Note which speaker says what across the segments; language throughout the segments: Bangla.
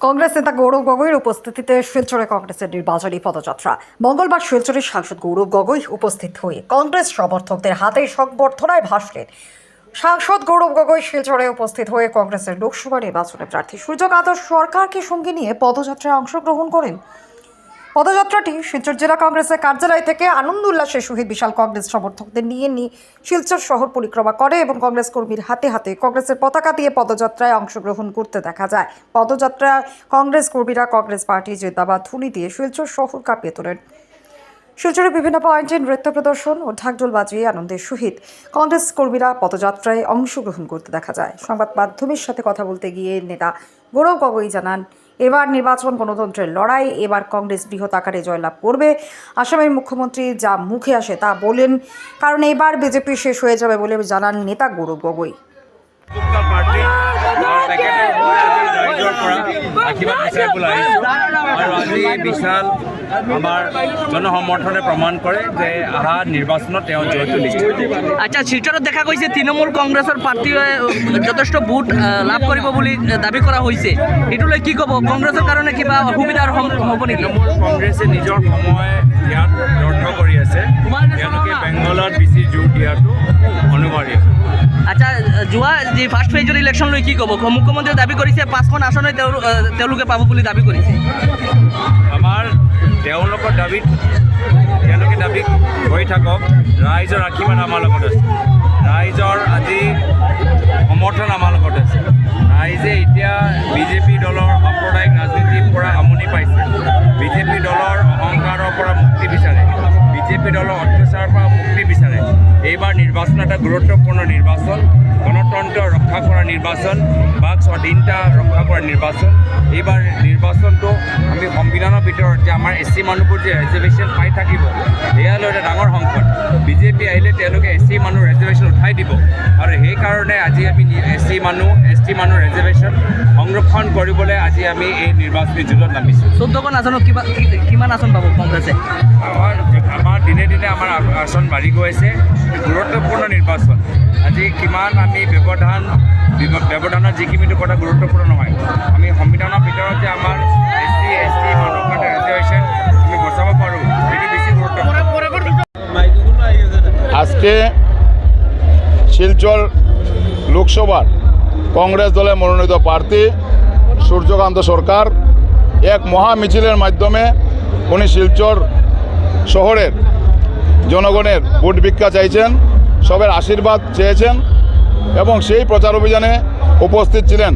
Speaker 1: কংগ্রেস নেতা গৌরব গগৈর উপস্থিতিতে শিলচরে কংগ্রেসের নির্বাচনী পদযাত্রা। মঙ্গলবার শিলচরের সাংসদ গৌরব গগৈ উপস্থিত হয়ে কংগ্রেস সমর্থকদের হাতে সংবর্ধনায় ভাসলেন। সাংসদ গৌরব গগৈ শিলচরে উপস্থিত হয়ে কংগ্রেসের লোকসভা নির্বাচনে প্রার্থী সূর্যকান্ত সরকারকে সঙ্গে নিয়ে পদযাত্রায় অংশগ্রহণ করেন। পদযাত্রাটি শিলচর জেলা কংগ্রেসের কার্যালয় থেকে আনন্দ উল্লাসের সহিত বিশাল কংগ্রেস সমর্থকদের নিয়ে নিয়ে শিলচর শহর পরিক্রমা করে এবং কংগ্রেস কর্মীর হাতে হাতে কংগ্রেসের পতাকা দিয়ে পদযাত্রায় অংশগ্রহণ করতে দেখা যায়। পদযাত্রায় কংগ্রেস কর্মীরা কংগ্রেস পার্টি জেতাবা থুলি দিয়ে শিলচর শহর কাঁপিয়ে তোলেন। শিলচরের বিভিন্ন পয়েন্টে নৃত্য প্রদর্শন ও ঢাকঢোল বাজিয়ে আনন্দের সহিত কংগ্রেস কর্মীরা পদযাত্রায় অংশগ্রহণ করতে দেখা যায়। সংবাদ মাধ্যমের সাথে কথা বলতে গিয়ে নেতা গৌরব গগৈ জানান এবার নির্বাচন গণতন্ত্রের লড়াই এবার কংগ্রেস বৃহৎ আকারে জয়লাভ করবে। আসামের মুখ্যমন্ত্রী যা মুখে আসে তা বলেন কারণ এবার বিজেপি শেষ হয়ে যাবে বলে জানান নেতা গৌরব গগৈ।
Speaker 2: ৰাইজৰ পৰা আশীৰ্বাদ বিচাৰিবলৈ আহিছোঁ। আৰু আজি বিশাল আমাৰ জনসমৰ্থনে প্ৰমাণ কৰে যে অহা নিৰ্বাচনত তেওঁ জয়টো নিশ্চিত।
Speaker 3: আচ্ছা শিলচৰত দেখা গৈছে তৃণমূল কংগ্ৰেছৰ প্ৰাৰ্থীয়ে যথেষ্ট ভোট লাভ কৰিব বুলি দাবি কৰা হৈছে। এইটো লৈ কি ক'ব? কংগ্ৰেছৰ কাৰণে কিবা অসুবিধাৰ সন্মুখীন হ'ব নেকি?
Speaker 2: তৃণমূল কংগ্ৰেছে নিজৰ সময় দিয়াত ব্যৰ্থ কৰি আছে। তেওঁলোকে বেংগলত বেছি জোৰ দিয়াটো
Speaker 3: যোৱা যি ফাৰ্ষ্ট ফেজৰ ইলেকশ্যন লৈ কি ক'ব? মুখ্যমন্ত্ৰীয়ে দাবি কৰিছে, পাঁচখন আসনে তেওঁ- তেওঁলোকে পাব বুলি দাবি কৰিছে।
Speaker 2: আমাৰ তেওঁলোকৰ দাবীত তেওঁলোকে দাবি কৰি থাকক, ৰাইজৰ আশীৰ্বাদ আমাৰ লগত আছে। ৰাইজৰ আজি দলৰ পৰা মুক্তি বিচাৰে এইবাৰ নিৰ্বাচন এটা গুৰুত্বপূৰ্ণ নিৰ্বাচন গণতন্ত্ৰ ৰক্ষা কৰা নিৰ্বাচন বাক স্বাধীনতা ৰক্ষা কৰা নিৰ্বাচন এইবাৰ নিৰ্বাচনটো সংবিধানৰ ভিতৰত যে আমাৰ এছ চি মানুহবোৰ যে ৰিজাৰ্ভেশ্যন পাই থাকিব এয়ালৈ এটা ডাঙৰ সংকট। বিজেপি আহিলে তেওঁলোকে এছ চি মানুহ ৰিজাৰ্ভেশ্যন উঠাই দিব। আৰু সেইকাৰণে আজি আমি এছ চি মানুহ এছ টি মানুহ ৰিজাৰ্ভেশ্যন সংৰক্ষণ কৰিবলৈ আজি আমি এই নিৰ্বাচনী যুঁজত নামিছোঁ।
Speaker 3: চৈধ্যখন আসনত কিবা কিমান আসন পাব কংগ্ৰেছে?
Speaker 2: আমাৰ আমাৰ দিনে দিনে আমাৰ আসন বাঢ়ি গৈ আছে। গুৰুত্বপূৰ্ণ নিৰ্বাচন। আজি কিমান আমি ব্যৱধান ব্যৱধানৰ যিখিনিটো কথা গুৰুত্বপূৰ্ণ নহয়। আমি সংবিধানৰ ভিতৰত যে আমাৰ
Speaker 4: আজকে শিলচর লোকসভার কংগ্রেস দলের মনোনীত প্রার্থী সূর্যকান্ত সরকার এক মহা মিছিলের মাধ্যমে উনি শিলচর শহরের জনগণের ভোট ভিক্ষা চাইছেন, সবের আশীর্বাদ চেয়েছেন এবং সেই প্রচার অভিযানে উপস্থিত ছিলেন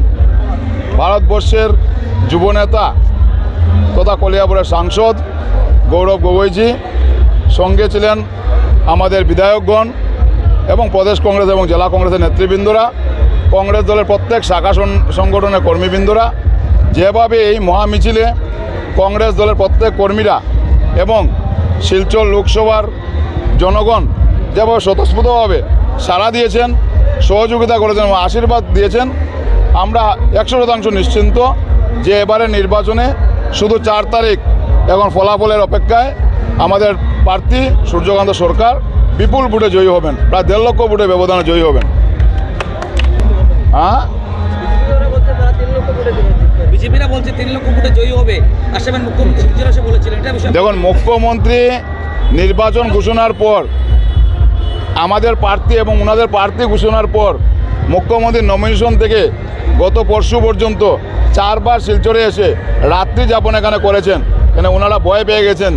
Speaker 4: ভারতবর্ষের যুবনেতা তথা কলিয়াপুরের সাংসদ গৌরব গগৈজি, সঙ্গে ছিলেন আমাদের বিধায়কগণ এবং প্রদেশ কংগ্রেস এবং জেলা কংগ্রেসের নেতৃবৃন্দরা, কংগ্রেস দলের প্রত্যেক শাখা সংগঠনের কর্মীবৃন্দরা, যেভাবে এই মহামিছিলে কংগ্রেস দলের প্রত্যেক কর্মীরা এবং শিলচর লোকসভার জনগণ যেভাবে স্বতঃস্ফূর্তভাবে সাড়া দিয়েছেন, সহযোগিতা করেছেন এবং আশীর্বাদ দিয়েছেন, আমরা একশো শতাংশ নিশ্চিন্ত যে এবারে নির্বাচনে শুধু চার তারিখ এখন ফলাফলের অপেক্ষায় আমাদের প্রার্থী সূর্যকান্ত সরকার বিপুল ভোটে জয়ী হবেন প্রায় দেড় লক্ষ ভোটে ব্যবধানে জয়ী হবেন। হ্যাঁ?
Speaker 3: মুখ্যমন্ত্রী
Speaker 4: দেখুন মুখ্যমন্ত্রী নির্বাচন ঘোষণার পর আমাদের প্রার্থী এবং ওনাদের প্রার্থী ঘোষণার পর মুখ্যমন্ত্রীর নমিনেশন থেকে গত পরশু পর্যন্ত চারবার শিলচরে এসে রাত্রি যাপন এখানে করেছেন। কেন ওনারা ভয় পেয়ে গেছেন।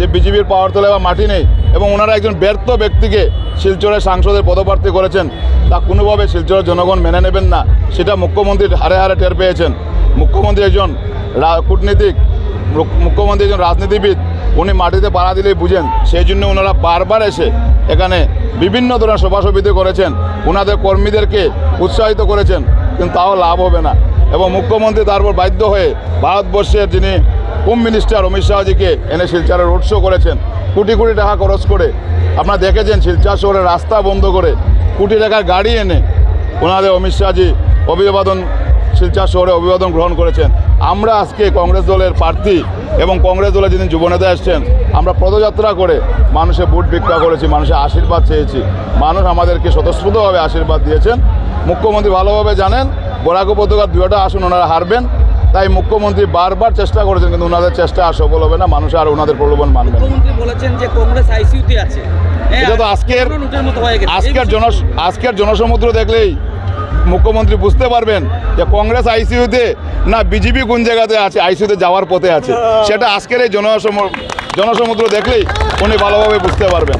Speaker 4: যে বিজেপির পাওয়ার তোলে বা মাটি নেই এবং ওনারা একজন ব্যর্থ ব্যক্তিকে শিলচরের সাংসদের পদপ্রার্থী করেছেন, তা কোনোভাবে শিলচরের জনগণ মেনে নেবেন না, সেটা মুখ্যমন্ত্রী হারে হারে টের পেয়েছেন। মুখ্যমন্ত্রী একজন কূটনীতিক মুখ- মুখ্যমন্ত্রী একজন রাজনীতিবিদ, উনি মাটিতে পাড়া দিলেই বুঝেন, সেই জন্য ওনারা বারবার এসে এখানে বিভিন্ন ধরনের সভা সমিতি করেছেন ওনাদের কর্মীদেরকে উৎসাহিত করেছেন, কিন্তু তাও লাভ হবে না। এবং মুখ্যমন্ত্রী তারপর বাধ্য হয়ে ভারতবর্ষের যিনি হোম মিনিস্টার অমিত শাহজিকে এনে শিলচরে রোড শো করেছেন। কোটি কোটি টাকা খরচ করে। আপনারা দেখেছেন শিলচর শহরে রাস্তা বন্ধ করে কোটি টাকার গাড়ি এনে ওনাদের অমিত শাহজি অভিবাদন, শিলচর শহরে অভিবাদন গ্রহণ করেছেন। আমরা আজকে কংগ্রেস দলের প্রার্থী এবং কংগ্রেস দলের যিনি যুবনেতা এসছেন, আমরা পদযাত্রা করে মানুষের ভোট ভিক্ষা করেছি, মানুষের আশীর্বাদ চেয়েছি। মানুষ আমাদেরকে স্বতঃস্ফূর্তভাবে আশীর্বাদ দিয়েছেন। মুখ্যমন্ত্রী ভালোভাবে জানেন, বরাক উপত্যকার দুটা আসন, ওনারা হারবেন। তাই মুখ্যমন্ত্রী বারবার চেষ্টা করেছেন কিন্তু ওনাদের চেষ্টা আর সফল হবে না। মানুষ আর ওনাদের প্রলোভন মানবে
Speaker 3: মুখ্যমন্ত্রী বলেছেন যে কংগ্রেস আছে। হ্যাঁ,
Speaker 4: এটা তো আজকের আজকের জন আজকের জনসমুদ্র দেখলেই মুখ্যমন্ত্রী বুঝতে পারবেন যে কংগ্রেস আইসিইউতে না বিজেপি কোন জায়গাতে আছে আইসিইউতে যাওয়ার পথে আছে। সেটা আজকের এই জনসম জনসমুদ্র দেখলেই উনি ভালোভাবে বুঝতে পারবেন।